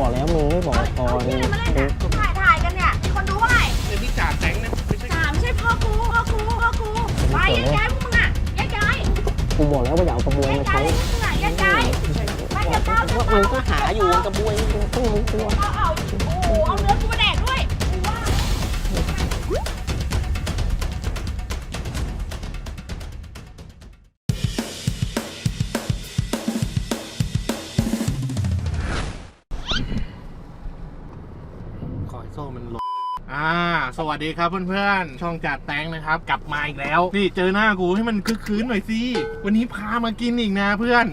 บอกแล้วมึงไม่บอกก่อนนี่มาเล่นเนี่ยถ่ายถ่ายกันเนี่ย มีคนดูเท่าไหร่เป็นพี่จ่าแตงนะไม่ใช่สามใช่พ่อกูพ่อกูพ่อกูไปแยกย้ายพวกมึงอะแยกย้ายกูบอกแล้วว่าอย่าเอากระบวยแยกมาย้าใช้ยพวกมึงอะแยกย้ายไปเดี๋ยวเก้าเดี๋ยวมัเก้านก็หาอยู่กระบวยมึงต้องรู้ตัวเอาเอาโอ้โหเอา โซ่มันหลดอ่า สวัสดีครับเพื่อนๆ ช่องจัดแตงนะครับ กลับมาอีกแล้ว นี่เจอหน้ากูให้มันคึกคืนหน่อยสิ วันนี้พามากินอีกนะเพื่อน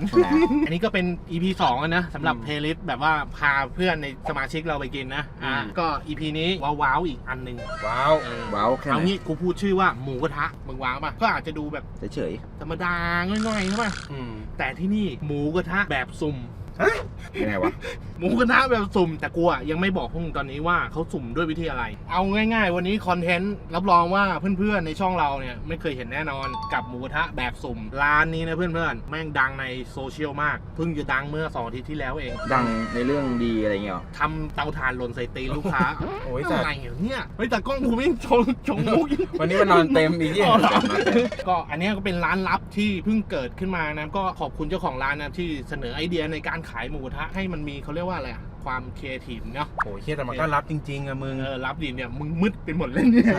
อันนี้ก็เป็น EP 2แล้วนะสำหรับเพลย์ลิสต์แบบว่าพาเพื่อนในสมาชิกเราไปกินนะ อ่า ก็ EP นี้ว้าวๆอีกอันหนึ่งว้าวเออว้าวแค่ไหเอานงี้กูพูดชื่อว่าหมูกระทะมึงว้าวป่ะ ก็อาจจะดูแบบเฉยธรรมดาง่อยๆใช่ป่ะแต่ที่นี่หมูกระทะแบบสุ่มๆ ยังไงวะหมูกระทะแบบสุ่มแต่กูอะยังไม่บอกพวกมึงตอนนี้ว่าเขาสุ่มด้วยวิธีอะไร เอาง่ายๆ วันนี้คอนเทนต์รับรองว่าเพื่อนๆในช่องเราเนี่ยไม่เคยเห็นแน่นอนกับหมูกระทะแบบสุ่มร้านนี้นะเพื่อนๆแม่งดังในโซเชียลมากเพิ่งจะดังเมื่อสองอาทิตย์ที่แล้วเองดังในเรื่องดีอะไรเงี้ยเหรอทำเตาถ่านหล่นใส่ตีนลูกค้าโอ้ยอะไรเนี่ยเฮ้ยแต่กล้องกูไม่ชงชงมุก วันนี้มันนอนเต็มอีกที่อ๋อเหรอก็อันเนี้ยก็เป็นร้านลับที่เพิ่งเกิดขึ้นมานะก็ขอบคุณเจ้าของร้านนะที่เสนอไอเดียในการขายหมูกระทะให้มันมีเขาเรียกว่าอะไรอะความครีเอทีฟเนาะโอ้ยเฮียแต่มันก็รับจริง ๆอะมึง เออรับดีเนี่ยมึงมืดไปหมดเลยเนี่ย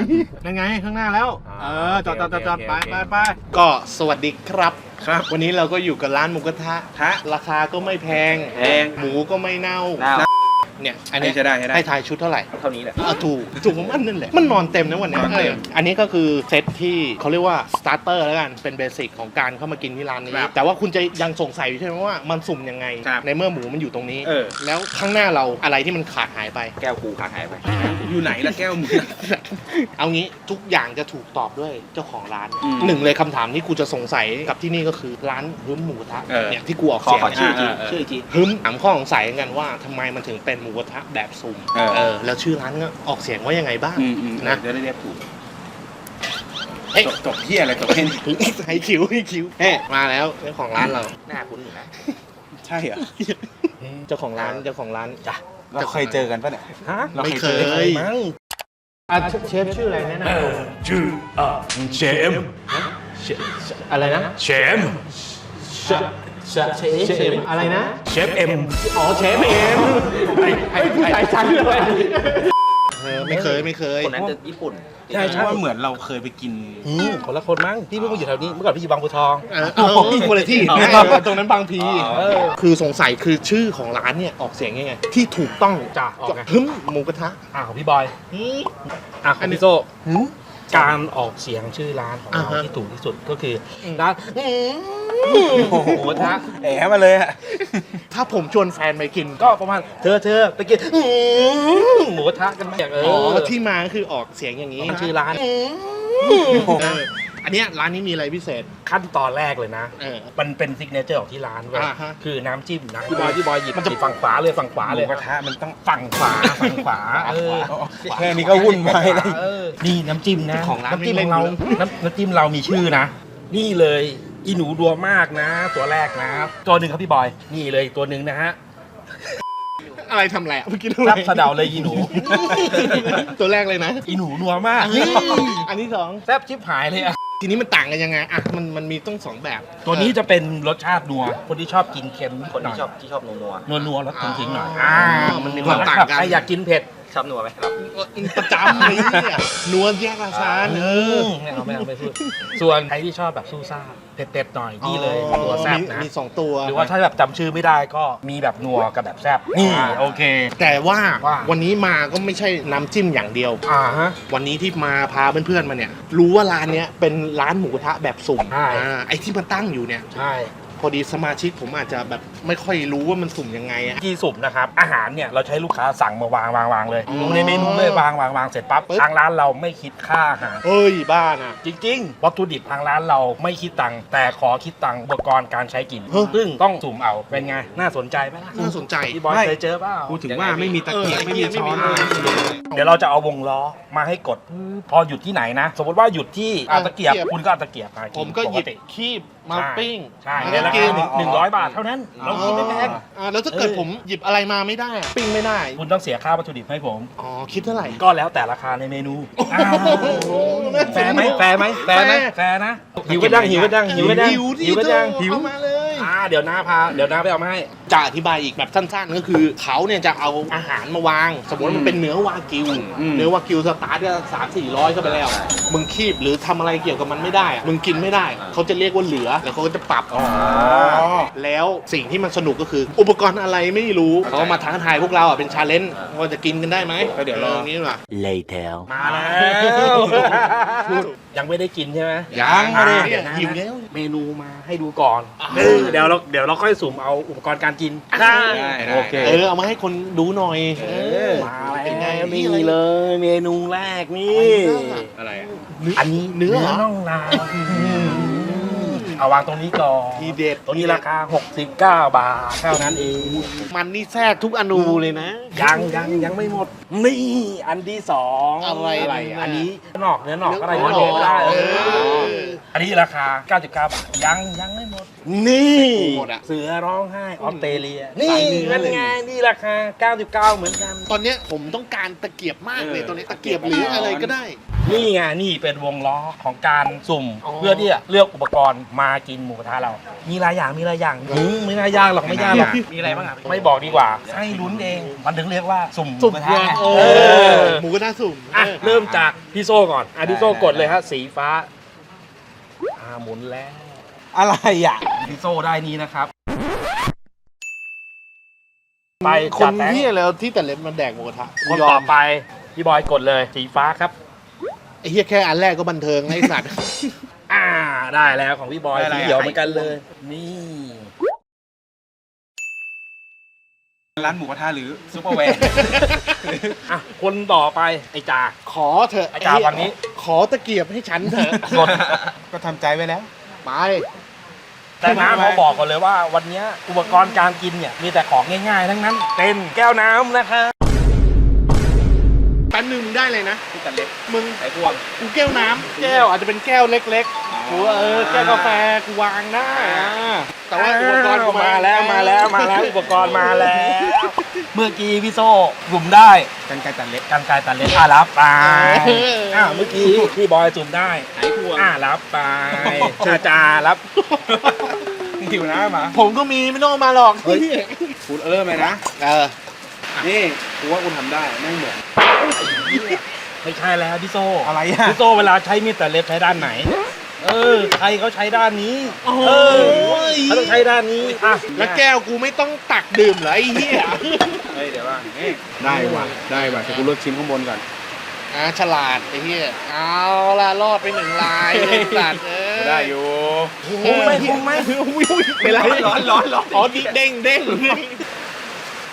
ยังไงข้างหน้าแล้ว อ่าเออจอดจอดจอดจอดโอเคไปโอเค ไปไปก็สวัสดีครับ ครับ วันนี้เราก็อยู่กับร้านหมูกระทะ ฮะ ราคาก็ไม่แพง แพงหมูก็ไม่เน่าน่า เนี่ยอัอันนนี้นี้จะได้จะได้ ให้ทายชุดเท่าไหร่เท่านี้แหละ อะถูกถูกของมันนั่นแหละ มันนอนเต็มนะวันนี้นอนเต็มเอออันนี้ก็คือเซตที่เขาเรียกว่าสตาร์เตอร์แล้วกันเป็นเบสิกของการเข้ามากินที่ร้านนี้ ครับแต่ว่าคุณจะยังสงสัยอยู่ใช่ไหมว่ามันสุ่มยังไง ครับในเมื่อหมูมันอยู่ตรงนี้ เออ แล้วข้างหน้าเราอะไรที่มันขาดหายไป แก้วกูขาดหายไป อยู่ไหนละแก้วมึง เอางี้ทุกอย่างจะถูกตอบด้วยเจ้าของร้านอืมหนึ่งเลยคำถามที่กูจะสงสัยกับที่นี่ก็คือร้านฮึมหมูกระทะเออ เนี่ยที่กูออกขอเสียงขอชื่อทีเเชื่อทีฮึมถามข้อสงสัยกันว่าทำไมมันถึงเป็นหมูกระทะแบบซุ่มเออ เออแล้วชื่อร้านก็ออกเสียงว่ายังไงบ้างอืมอืมนะจะได้เรียกถูกเฮ้ย จบจบเฮียอะไรจบแค่นี้ให้คิวให้คิวเฮ้มาแล้วเจ้าของร้านเราหน้าคุ้นอยู่นะใช่เหรอเจ้าของร้านเจ้าของร้านจ้ะเราเคยเจอกันปะเนี่ย ฮะเราไม่เคเคยเจอกันยมั้งอะเชฟชื่ออะไรแนะนำตัวชื่ออะเชมอะไรนะเชมเช ฟเชฟเชฟอะไรนะ เชฟเอ็มอ๋อเชฟเอ็มไอ้ผู้ชายชั้นเลยเออไม่เคยไม่เคยคนนั้นจะญี่ปุ่นใช่ใช่ว่าเหมือนเราเคยไปกินอืมคนละคนมั้งพี่เพิ่งมาอยู่แถวนี้เมื่อก่อนพี่อยู่บางบัวทองเออเออคนละที่อ๋อเออตรงนั้นบางพีอ๋อเออคือสงสัยคือชื่อของร้านเนี่ยออกเสียงยังไงที่ถูกต้องจ้ะออกไงฮึมหมูกระทะอ่าของพี่บอยอืมอ่าขอัอนงนี้พี่โซ่หืม การออกเสียงชื่อร้านของอ่าเราฮะ ที่ถูกที่สุดก็คืออมร้านโอ้โหทะแอบมาเลยอะถ้าผมชวนแฟนไปกินก็ประมาณเธอเธอไปกินอื้อหมูกระทะกันไหมอย่างเออ๋ออที่มาคือออกเสียงอย่างนี้มันชื่อร้านเออ อันเนี้ยร้านนี้มีอะไรพิเศษ ขั้นตอนแรกเลยนะ เออ มันเป็นซิกเนเจอร์ของที่ร้านเว้ยอ่าฮะ คือน้ำจิ้มนะพี่บอยพี่บอยหยิบมันจะฝั่งขวาเลยฝั่งขวาหเลมูยกระทะมันต้อง ฝั่งขวาฝั่งขวาเออแค่นี้ก็วุ่นวายแล้ว เออนี่น้ำจิ้มนะของร้านน้ำจิ้มไม่ขเล่อนงเราอยู่แล้วน้ำน้ำจิ้มเรามีชื่อนะ นี่เลยอีหนูดัวมากนะ ตัวแรกนะ ตัวหนึ่งครับพี่บอย นี่เลยตัวหนึ่งนะฮะอะไรทำอะไรอะเมื่อกี้ทำอะไรรับสะเดาเลยอีหนู ตัวแรกเลยนะอีหนูนัวมาก อันที่สองแซ่บชิบหายเลยอะ ทีนี้มันต่างกันยังไงอะมันมันมีต้องสองแบบตัวนี้จะเป็นรสชาตินัว คนที่ชอบกินเค็มคนที่ชอบที่ชอบนัวนัวนัวๆรสทิ้งๆหน่อยอ่ามันมีความต่างกันใครอยากกินเผ็ดๆ ชอบนัวไหมครับประจำเลยเนี่ยนวลแยกอาซานเออไม่เอาไม่เอาไม่พูดส่วนใครที่ชอบแบบซูซ่าเผ็ดๆหน่อยนี่เลยตัวแซ่บมีนะมีสองตัว หรือว่าถ้าแบบจำชื่อไม่ได้ก็มีแบบนัวกับแบบแซ่บนี่โอเค แต่ว่าว่าวันนี้มาก็ไม่ใช่น้ำจิ้มอย่างเดียวอ่าฮะวันนี้ที่มาพาเพื่อนๆมาเนี่ย รู้ว่าร้านเนี้ยเป็นร้านหมูกระทะแบบสุ่มใช่อ่าไอ้ที่มาตั้งอยู่เนี่ยใช่ พอดีสมาชิกผมอาจจะแบบไม่ค่อยรู้ว่ามันสุ่มยังไงอะที่สุ่มนะครับ อาหารเนี่ยเราใช้ลูกค้าสั่งมาวางวางวางเลยอ๋อลงในเมนูเลยวางวางวางเสร็จปั๊บปึ๊บ ทางร้านเราไม่คิดค่าอาหาร เอ้ยบ้าน่ะจริงๆวัตถุดิบทางร้านเราไม่คิดตังค์แต่ขอคิดตังค์อุปกรณ์การใช้กินเฮ้ย ซึ่งต้องสุ่มเอาเป็นไง น่าสนใจไหมล่ะน่าสนใจพี่บอยไม่เคยเจอเปล่าพูดถึงว่าไม่มีตะเกียบเออไม่มีช้อนไม่มีเดี๋ยวเราจะเอาวงล้อมาให้กด พอหยุดที่ไหนนะ สมมติว่าหยุดที่อาตะเกียบเกียบ คุณก็เอาตะเกียบมาผมก็หยิบปติ คีบ มาปิ้งใช่แล้วในก็รากิคานหนึ่งร้อยบาทเท่านั้นเรากินไม่แพงอ่าแล้วถ้าเกิดเออผมหยิบอะไรมาไม่ได้อะปิ้งไม่ได้ คุณต้องเสียค่าวัตถุดิบให้ผม อ๋อ คิดเท่าไหร่ ก็แล้วแต่ราคาในเมนูอ้าวแฟร์ไหมแฟร์ไหมแฟร์ไหมแฟร์นะหิวกันยังหิวกันยังหิวกันยังหิวดิหิวกันยังหิวเอามาเลยอ่า เดี๋ยวน้าพาเดี๋ยวน้าไปเอามาให้จะอธิบายอีกแบบสั้นๆ ก็คือ เขาเนี่ยจะเอาอาหารมาวาง สมมติมันเป็นเนื้อวากิว อืมเนื้อวากิวสตาร์ทก็สามสี่ร้อยก็ไปแล้ว มึงคีบหรือทำอะไรเกี่ยวกับมันไม่ได้อะมึงกินไม่ได้ เขาจะเรียกว่าเหลือ แล้วเขาก็จะปรับแล้วสิ่งที่มันสนุกก็คือ อุปกรณ์อะไรไม่รู้เขาก็มาท้าทายพวกเราอะเป็นชาเลนจ์ว่าจะกินกันได้ไหมก็เดี๋ยวรอางนี้ดีกว่ามาแล้ว ยังไม่ได้กินใช่ไหมยังอ่าไม่ได้เดี๋ยวนะหิวแล้วเมนูมาให้ดูก่อนเออเดี๋ยวเราเดี๋ยวเราค่อยสุ่มเอาอุปกรณ์การกินได้ได้ได้โอเคเออเอามาให้คนดูหน่อยเออมาเป็นไงแล้วนี่นี่อะไรเลย เมนูแรกนี่อะไรอะอันนี้เนื้อเหรอน่องลาย เอาวางตรงนี้ก่อนทีเด็ด ตัวนี้ราคา 69 บาทเท่านั้นเอง มันนี่แทรกทุกอนูเลยนะ ยังยังยังไม่หมด นี่อันที่สองอะไรอะไรเนี่ย อันนี้หนอกเนื้อหนอกอะไรเนื้เนื้ออหนอกเได้เอเอออ อันนี้ราคา 99 บาท ยังยังไม่หมด นี่หมดอะ เสือร้องไห้ออสเตรเลียสานี่ยเนื้อมันเลยไงนี่ราคา 99 เหมือนกัน ตอนเนี้ยผมต้องการตะเกียบมากเลยเออตอนนี้ตะเกียบหรืออะไรก็ได้ นี่ไงนี่เป็นวงล้อของการสุ่มอ๋อเพื่อที่จะเลือกอุปกรณ์มากินหมูกระทะเรา มีหลายอย่างมีหลายอย่างหืมไม่น่ายากหรอกไม่ยากหรอกมีอะไรบ้างอะไม่บอกดีกว่าให้ลุ้นเองมันถึงเรียกว่าสุ่มหมูสุ่มกระทะไงเอเอออหมูกระทะสุ่มอะเออเริ่มจากพี่โซ่ก่อนอะพี่โซ่กดเลยฮะสีฟ้าอ่าหมุนแล้วอะไรอะพี่โซ่ได้นี้นะครับไปคจันดแตงที่แล้วที่แต่เล็บมันแดกหมูกระทะคนยอต่อมไปพี่บอยกดเลยสีฟ้าครับไอ้ เหี้ยแค่อันแรกก็บันเทิงแล้วไอ้สัตว์ อ่าได้แล้วของพี่บอยได้อะไรสีอะเขียวเหมือนกันเลย นี่ ร้านหมูกระทะหรือซุปเปอร์แวร์ อะ คนต่อไปไอ้จ่า ขอเถอะไอ้จ่าฝั่งนี้ ขอตะเกียบให้ฉันเถอะกดก็ทำใจไว้แล้ว ไป แต่น้ำเขาบอกก่อนเลยว่าวันเนี้ยอุปกรณ์การกินเนี่ย มีแต่ของง่ายๆ ทั้งนั้น เป็นแก้วน้ำนะคะ แป๊บนึงได้เลยนะที่ตัดเล็บมึงไอ้พวงกูแก้วน้ำแก้วอาจจะเป็นแก้วเล็กๆกูว่าเออแก้วกาแฟกูวางได้อะแต่ว่าอุปกรณ์กูมาแล้วมาแล้วมาแล้วอุปกรณ์มาแล้ว เมื่อกี้พี่โซ่สุ่มได้กันไกรตัดเล็บกันไกรตัดเล็บอะรับไปเอออ่าเมื่อกี้พี่บอยสุ่มได้ไอ้พวงอ่ารับไปชาจารับหิวน้ำมาผมก็มีไม่ต้องเอามาหรอกพูดเออไหมนะเออ นี่กูว่ากูทำได้ไม่เหมือนไม่ใช่แล้วพี่โซ่อะไรอะพี่โซ่เวลาใช้มีดตัดเล็บใช้ด้านไหน เออใครเขาใช้ด้านนี้โอ้โหเออเขาต้องใช้ด้านนี้อะแล้วแก้วกูไม่ต้องตักดื่มเหรอไอ้เหี้ยเฮ้ยเดี๋ยวว่านี่ได้ว่ะได้ว่ะแต่กูเลือกชิ้นข้างบนก่อนอ่าฉลาดไอ้เหี้ยเอาละรอดไปหนึ่งลายไอ้สัตว์เออได้อยู่คงไหมคงไหมอุ้ยอุ้ยเป็นไรร้อนร้อนร้อนอ๋อดิเด้งเด้ง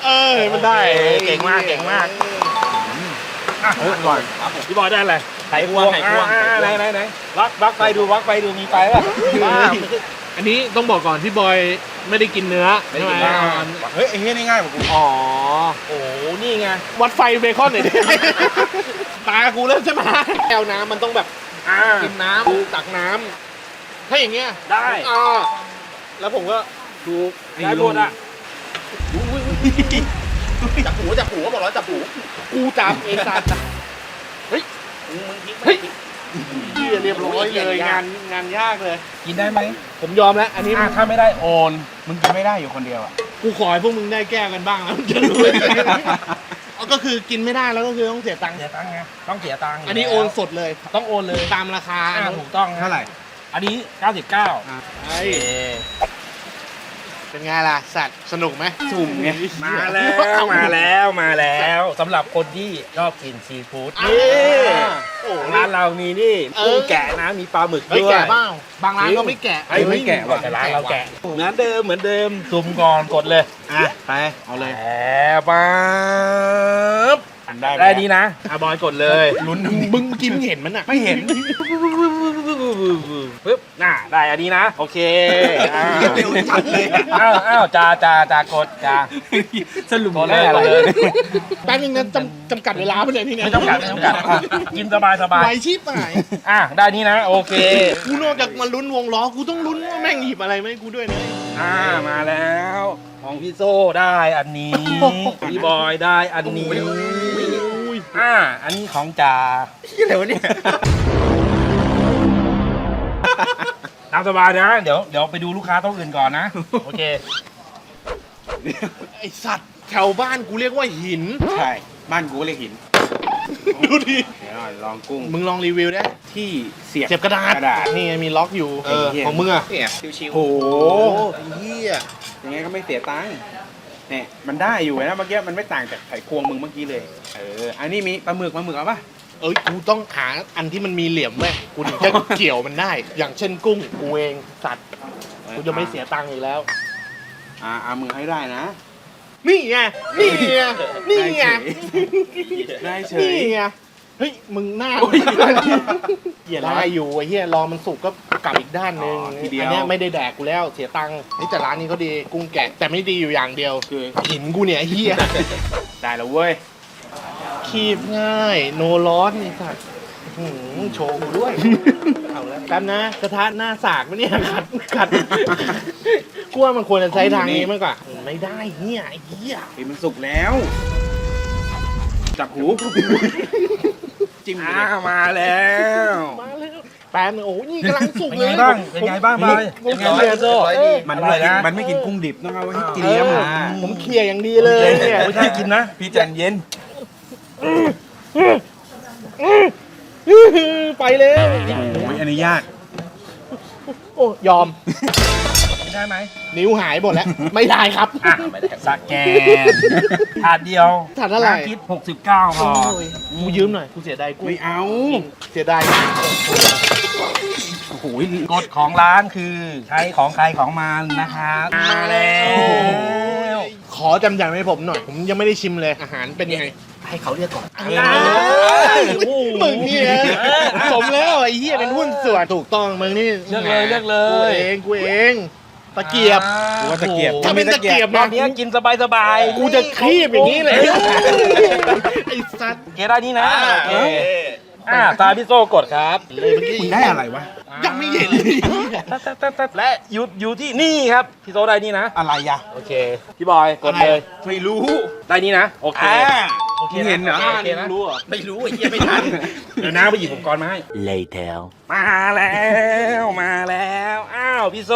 เออมันได้เก่งมากเก่งมากอะเออก่อนพี่บอยได้อะไรไข่พวงไข่พวงอ่าไหนไหนไหนวักวักไปดูวักไปดูมีไฟป่ะบ้า อันนี้ต้องบอกก่อนพี่บอยไม่ได้กินเนื้อไม่ได้ใช่กินไหมเนื้อ เฮ้ยไอ้เฮ้ยนี่ง่ายกว่ากูอ๋อ โอ้โหนี่ไงวัดไฟเบคอนหน่อยดิ ตากูเริ่มจะมาแก้วน้ำมันต้องแบบอ่า กินน้ำตักน้ำถ้าอย่างเงี้ยได้ อ่าแล้วผมก็ดูได้หมดอะ จับหูจับหูก็บอกแล้วจับหูกูจับเองสัตว์เฮ้ยมึงทิ้งเฮ้ยเหี้ยเรียบร้อยเลยงานงานยากเลย กินได้ไหมผมยอมแล้ว อันนี้อ่าถ้าไม่ได้โอน มึงกินไม่ได้อยู่คนเดียวอะกูขอให้พวกมึงได้แก้วกันบ้างแล้วมึงจะรู้เอาก็คือกินไม่ได้แล้วก็คือต้องเสียตังค์เสียตังค์ไงต้องเสียตังค์อันนี้โอนสดเลยต้องโอนเลยตามราคาอ่าถูกต้องเท่าไหร่อันนี้ 99ไอ้ เป็นไงล่ะ สัตว์สนุกไหมสุ่มไงมาแล้วมาแล้วมาแล้วสำหรับคนที่ชอบกินซีฟู้ดอ่านี่โอ้โหร้านเรามีนี่เออกุ้งแกะนะมีปลาหมึกเฮ้ยด้วย แกะบ้างบางร้านก็ไม่แกะเฮ้ยไม่แกะว่ะแต่ร้านเราแกะเหมือนเดิมเหมือนเดิมซุ่มก่อนกดเลยอะไปเอาเลยแอบปั๊บ ได้ได้ดีนะ อาบอยกดเลยลุ้นมึงกินเห็นมันอะไม่เห็นปึ๊บน่าได้อันนี้นะ โอเคอ้าวอ้าวอ้าวจาจาจากดจาสรุปตัวแรกเลยแป๊บนึงนะจำจำกัดเวลาไปเลยนี่เนี่ยไม่จำกัดไม่จำกัดอะกินสบายสบายไวชิบหายอะได้นี้นะ โอเคกูนอกจากมาลุ้นวงล้อกูต้องลุ้นว่าแม่งหยิบอะไรไหมาให้กูด้วยนะอ่ามาแล้ว ของพี่โซ่ได้อันนี้ พี่บอยได้อันนี้อ่าอันนี้ของจ่าอะไรวะเนี่ยตามสบายนะ เดี๋ยวเดี๋ยวไปดูลูกค้าโต๊ะอื่นก่อนนะ โอเค ไอสัตว์แถวบ้านกูเรียกว่าหิน ใช่ บ้านกูก็เรียกหิน ดูดิเดี๋ยวห น่อยลองกุ้ง มึงลองรีวิวได้ที่เสียบ เจ็บกระดาษกระดาษนี่ไงมีล็อกอยู่เออไหี้ย ของมึงอะเนี่ยชิวๆโอ้โอ้โหโหไอ้เหี้ยยังไงก็ไม่เสียตังค์เนี่ยมันได้อยู่นะเมื่อกี้มันไม่ต่างจากไข่ควงมึงเมื่อกี้เลย เออ อันนี้มีปลาหมึกปลาหมึกเอาปะ เอ้ยกูต้องหาอันที่มันมีเหลี่ยมเว้ยกูถึงจะ เกี่ยวมันได้ อย่างเช่นกุ้งกูเองสัตว์กูจะไม่เสียตังค์อีกแล้ว อ่าเอามึงให้ได้นะ นี่ไงนี่ไงนี่ไงได้เฉนี่ยไง เฮ้ยมึงหน้าโอ้ยอย่าได้อยู่ไอ้เหี้ยรอมันสุกก็กลับอีกด้านหนึงอ๋อทีเดียว อันเนี้ยไม่ได้แดกกูแล้วเสียตังค์นี่แต่ร้านนี้เขาดีกุ้งแกะแต่ไม่ดีอยู่อย่างเดียวคือหินกูเนี่ยไอ้เหี้ยได้แล้วเว้ยคีบง่าย โนร้อนนี่สัตว์อื้อหือโชว์กูด้วยเอาแล้วกันนะกระทะหน้าสากไหมเนี่ยขัดขัดกูว่ามันควรจะใช้ทางนี้มากกว่าไม่ได้เหี้ยไอ้เหี้ย เฮ้ยมันสุกแล้ว จับหู จิ้มไปอ่าเลยมาแล้วมาแล้วแป๊บนึงโอ้โหนี่กำลังสุกเป็นเลไงยบ้าง เป็นไงบ้างบอยผมเป็นไงเคลียร์โซ่เออมันอไม่ร่อยกินนะมันไม่กินกุ้งดิบต้องเอาไว้ให้เกเอลียมออะผมเคลียร์อย่างดีเลยเนี่ยไม่ใช่กินนะ พี่ใจเย็นไปแล้วโอ้ยอันนี้ยากโอ้ยอม ไม่ได้ไหมนิ้วหายหมดแล้ว ไม่ได้ครับ อะไม่ได้สแกนถาดเดียวถาดเท่าไหร่น้ำคิด69พอโอ้ยกูยืมหน่อยกูเสียดายกูไม่เอาเสียดายโอ้โหกฎของร้านคือใช้ของใครของมันนะครับมาแล้วขอจำอย่างให้ผมหน่อย ผมยังไม่ได้ชิมเลยอาหารเป็นยังไงให้เขาเรียกก่อนมึงเนี่ยสมแล้วไอ้เหี้ยเป็นหุ้นส่วนถูกต้องมึงนี่เลือกเลยเลือกเลกูยเองกูเอง ตะเกียบ กูว่าตะเกียบถ้าเป็นตะเกียบตอนะนนี้กินสบายสบายๆกูจะคีบอย่างนี้เลยไอ้สัตว์โอเคได้นี่นะโอเคอ่าตาพี่โซกดครับเลยเมื่อกี้มึงได้อะไรวะ ยังไม่เห็นเลยและอยู่อยู่ที่นี่ครับพี่โซได้นี่นะ อะไรอะโอเค พี่บอยกดเลย ไม่รู้ ได้นี่นะ โอเค อ่าโอเค มึงเห็นเหรอ โอเคนะรู้เหรอไม่รู้ไอ้เหี้ยไม่ทัน เดี๋ยวน้าไปหยิบอุปกรณ์มาให้ Later. มาแล้วมาแล้ว อ้าวพี่โซ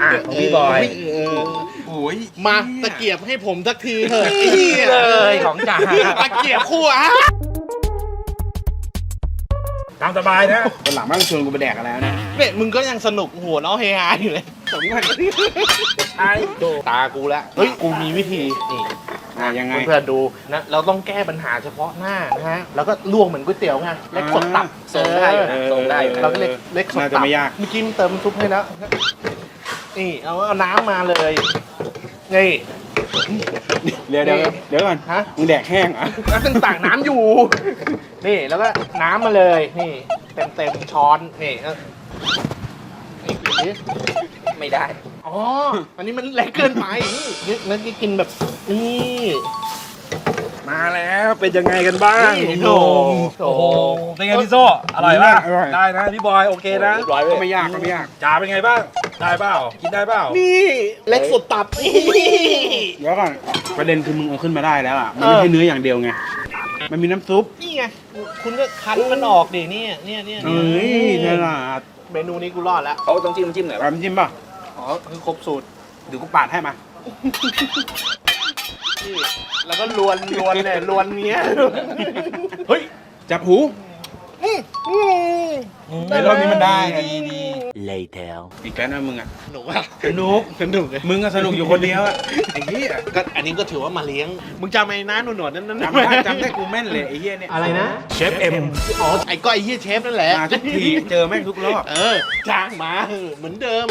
อะของพี่บอยเออโอ้ยมาตะเกียบให้ผมสักทีเถอะไอ้เหี้ยเลยของจ่าตะเกียบคู่อะตามสบายนะวันหลังไม่ต้องชวนกูไปแดกกันแล้วนะเนี่ยมึงก็ยังสนุกหัวเราะเฮฮาอยู่เลย สมกันไอ้ตากูแล้วเฮ้ยกูมีวิธีนี่อะยังไง เพื่อนๆดูนะเราต้องแก้ปัญหาเฉพาะหน้านะฮะแล้วก็ลวกเหมือนก๋วยเตี๋ยวไงเล็กสดตับส่งได้อยู่นะส่งได้อยู่นะ เราก็เล็กเล็กสดน่าตัจะบไม่ยาก เมื่อกี้มันเติมซุปให้แล้วนี่เอาเอาน้ำมาเลยนี่ เดี๋ยวเดี๋ยวเดี๋ยวก่อนฮะ มึงแดกแห้งเหรอะแล้วเป็นต่างน้ำอยู่ นี่แล้วก็น้ำมาเลย นี่ เต็มเต็มๆช้อน นี่เออนี่กินดิ ไม่ได้ อ๋อ อันนี้มันเล็กเกินไปนี่นั่นกินแบบนี่มาแล้วเป็นยังไงกันบ้างนี่โอ้โหโอ้โอ้โหโหเป็นไงพี่โซ่อร่อยป่ะอร่อย ได้นะพี่บอยโอเคนะก็ไม่ยากก็ไม่ยากจ่าเป็นไงบ้างได้เปล่ากินได้เปล่านี่เล็กสุดตับนี่เดี๋ยวก่อนประเด็นคือมึงเอาขึ้นมาได้แล้วอะ มันเออไม่ใช่เนื้ออย่างเดียวไง มันมีน้ำซุป นี่ไง คุณก็คั้นมันออกดิเนี่ยเนี่ยเนี่ยเฮ้ยฉลาดเมนูนี้กูรอดแล้วเขาต้องจิ้มจิ้มหน่อยเอาน้ำจิ้มป่ะ อ๋อคือครบสูตรเดี๋ยวกูปาดให้มานี่แล้วก็ลวนลวนเนี่ยลวนเงี้ยเฮ้ย จับหูอืมอืมไอ้รอบนี้มันได้ไงดีดี Later. อีกแล้วนะมึงอะหนูอะสนุกสนุกเลยมึงก็สนุกอยู่คนเดียวอะไอ้เหี้ยก็อันนี้ก็ถือว่ามาเลี้ยง มึงจำไอ้น้าหนวดๆนั่นนั่นจำได้จำได้กูแม่นเลยไอ้เหี้ยเนี่ยอะไรนะเชฟเอ็มอ๋อไอ้ก็ไอ้เฮียเชฟนั่นแหละมาทุกทีเจอแม่งทุกรอบเออจ้างมาเหมือนเดิม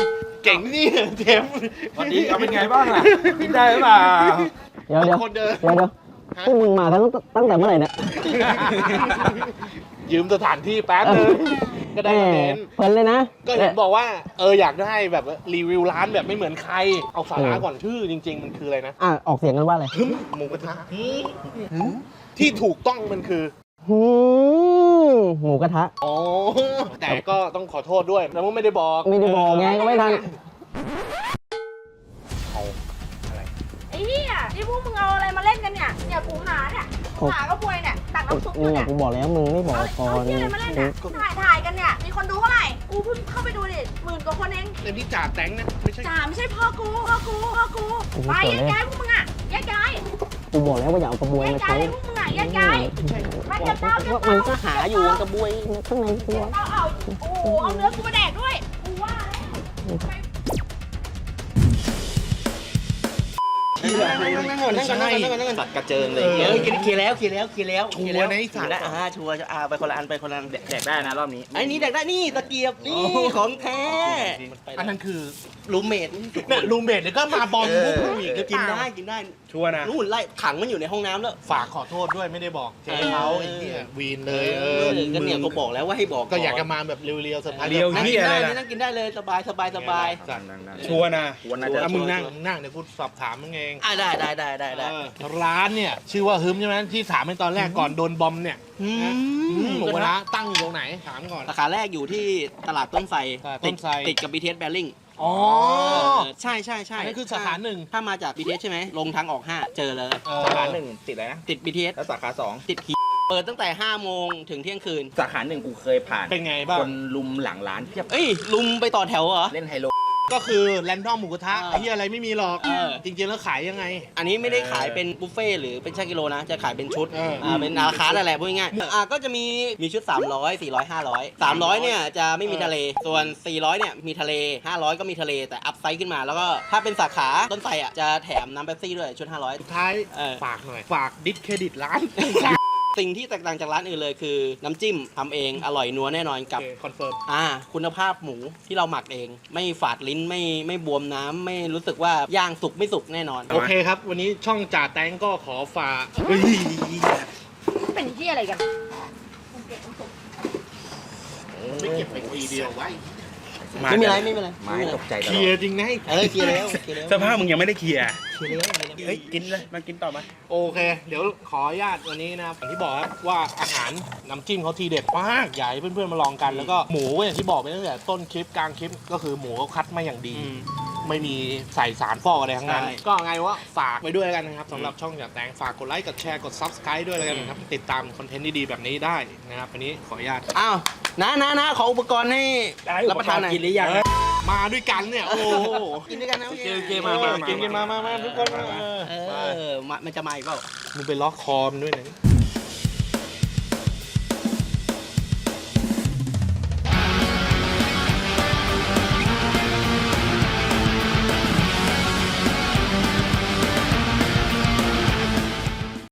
เก่งนี่เชฟวันนี้เอาเป็นไงบ้างอะกินได้หรือเปล่า เดี๋ยวเดี๋ยวคนเดิมเดี๋ยวเดี๋ยวพวกมึงมากันตั้งตั้งแต่เมื่อไหร่เนี่ยยืมสถานที่แป๊บนึงก็ได้คอนเทนต์เพลินเลยนะ ก็เห็นบอกว่าเอออยากได้แบบว่ารีวิวร้านแบบไม่เหมือนใคร เอาสาระก่อนชื่อจริง ๆ มันคืออะไรนะ อะออกเสียงกันว่าอะไรฮึมหมูกระทะที่ถูกต้องมันคือ หืมหมูกระทะอ๋อแต่ก็ต้องขอโทษด้วยแล้วก็ไม่ได้บอกไม่ได้บอกไงก็ไม่ทันไอ้เหี้ยนี่พวกมึงเอาอะไรมาเล่นกันเนี่ยเนี่ยกูหาเนี่ยกูหากระบวยเนี่ยตักน้ำซุปอยู่นี่ไงเนี่ยกูบอกแล้วมึงไม่บอกเอาก่อเอานเหี้ยอะไรมาเล่นเนี่ยถ่ายถ่ายกันเนี่ยมีคนดูเท่าไหร่กูเพิ่งเข้าไปดูดิหมื่นกว่าคนเองแต่นี่จ่าแตงนะไม่ใช่จ่าไม่ใช่พ่อกูพ่อกูพ่อกูไปแยกย้ายพวกมึงอะแยกย้าย กูบอกแล้วว่าอย่าเอากระบวยแยกมาย้ายใช้เลยพวกมึงอะแยกย้ายไปเก็บเต้าเก็บว่าเต้ามันก็หาอยู่กระบวยข้างในตัวเอาเอาโอ้โหเอาเนื้อกูมาแดกด้วยกูว่าแล้ว นั่งก่อนนั่งก่อนนั่งก่อนนั่งก่อนสัตว์กระเจิงเลยเออเฮ้ยเคลียร์แล้วเคลียร์แล้วเคลียร์แล้วชัวร์นะไอ้สัตว์แล้วอ่าชัวร์อ่าไปคนละอันไปคนละอันแดกได้นะรอบนี้ไอ้นี่แดกได้นี่ตะเกียบนี่ของแท้อันนั้นคือรูมเมทเนี่ยรูมเบดเนี่ยก็มาบอลพวกกูอีกหรือเปกินล่าได้กินได้ชัวร์นะนู่นไล่ขังมันอยู่ในห้องน้ำแล้วฝากขอโทษด้วยไม่ได้บอกเจ๊เขาไอ้เหี้ยวีนเลยเออก็เนี่ยก็บอกแล้วว่าให้บอกก็อยากจะมาแบบเรียวๆสะพายเรียวนั่งเหี้กิยนอะไรได้นะนั่งกินได้เลยสบายสบายสบายชัวร์นะอะมึงนั่งมึงนั่งเดี๋ยวกูสอบถามมึงเองอ่าได้ได้ได้ได้ได้ เออร้านเนี่ย ชื่อว่าฮึมใช่ไหมที่ถามในตอนแรกก่อนโดนบอมเนี่ยอืมอืมหมูกระทะตั้งอยู่ตรงไหนถามก่อน สาขาแรกอยู่ที่ตลาดต้นไทรตลาดต้นไทร ติดติดกับ BTS แบริ่งอ๋อ ใช่ใช่ใช่อันนั้นคือสาขาหนึ่งถ้ามาจาก BTS ใช่ไหมลงทางออก 5 เจอเลย เออ สาขาหนึ่งติดอะไรนะ ติด BTS แล้วสาขาสองติดผีเปิดตั้งแต่ 5 โมงถึงเที่ยงคืน สาขาหนึ่งกูเคยผ่านเป็นไงบ้าง คนลุมหลังร้านเพียบเอ้ย ลุมไปต่อแถวเหรอ เล่นไฮโล ก็คือแรนดอมหมูกระทะเออไอ้เหี้ยอะไรไม่มีหรอกเออ จริงๆแล้วขายยังไง อันนี้ไม่ได้ขายเป็นบุฟเฟ่ต์หรือเป็นช่างกิโลนะ จะขายเป็นชุดเอออ่่าเป็นราคาอะไรพูดง่ายๆอ่าก็จะมีมีชุด 300 400 500 300เนี่ยจะไม่มีทะเล ส่วน 400เนี่ยมีทะเล 500 ก็มีทะเลแต่อัพไซด์ขึ้นมา แล้วก็ถ้าเป็นสาขาต้นไทรอะจะแถมน้ำเป๊ปซี่ด้วยชุด 500 สุดท้ายเออ ฝากหน่อย ฝากดิสเครดิตร้าน สิ่งที่แตกต่างจากร้านอื่นเลยคือ น้ำจิ้มทำเองอร่อยนัวแน่นอนกับ คอนเฟิร์ม อ่าคุณภาพหมูที่เราหมักเอง ไม่ฝาดลิ้นไม่ไม่บวมน้ำไม่รู้สึกว่าย่างสุกไม่สุกแน่นอน โอเคครับ วันนี้ช่องจ่าแตงก็ขอฝากเฮ้ยเป็นที่อะไรกัน ไม่เก็บไปทีเดียวไว้ ไม่มีอะไรไม่มีอะไรไม้ไม่มีอะไรตกใจตเคลลีอยดร์จริงนะให้เออเคลียร์แล้วเคลียร์แล้วสภาพมึงยังไม่ได้เคลียร์เคลียร์แล้วเคลียร์แล้วเฮ้ยกินเลยมากินต่อมาโอเค เดี๋ยวขออนุญาตวันนี้นะครับอย่างที่บอกครับว่าอาหารน้ำจิ้มเขาทีเด็ดมากอยากให้เพื่อนๆมาลองกันแล้วก็หมูก็อย่างที่บอกไปตั้งแต่ต้นคลิปกลางคลิปก็คือหมูเขาคัดมาอย่างดี อืม ไม่มีใส่สารฟอกอะไรทั้งนั้น ใช่ก็ไงว่าฝากไว้ด้วยแล้วกันนะครับสำหรับช่องอยากแตงฝากกดไลค์กดแชร์กด subscribe ด้วยแล้วกันนะครับ ติดตามคอนเทนต์ดีๆแบบนี้ได้นะครับวันนี้ขออนุญาตอ้าว นะนะนะขออุปกรณ์ให้รับประทานหน่อยกินหรือยังมาด้วยกันเนี่ยโอ้โหกินด้วยกันนะโอเคโอเคมามากินกันมามามาทุกคนมาเออเออมามันจะมาอีกเปล่ามึงไปล็อกคอมนด้วยนะ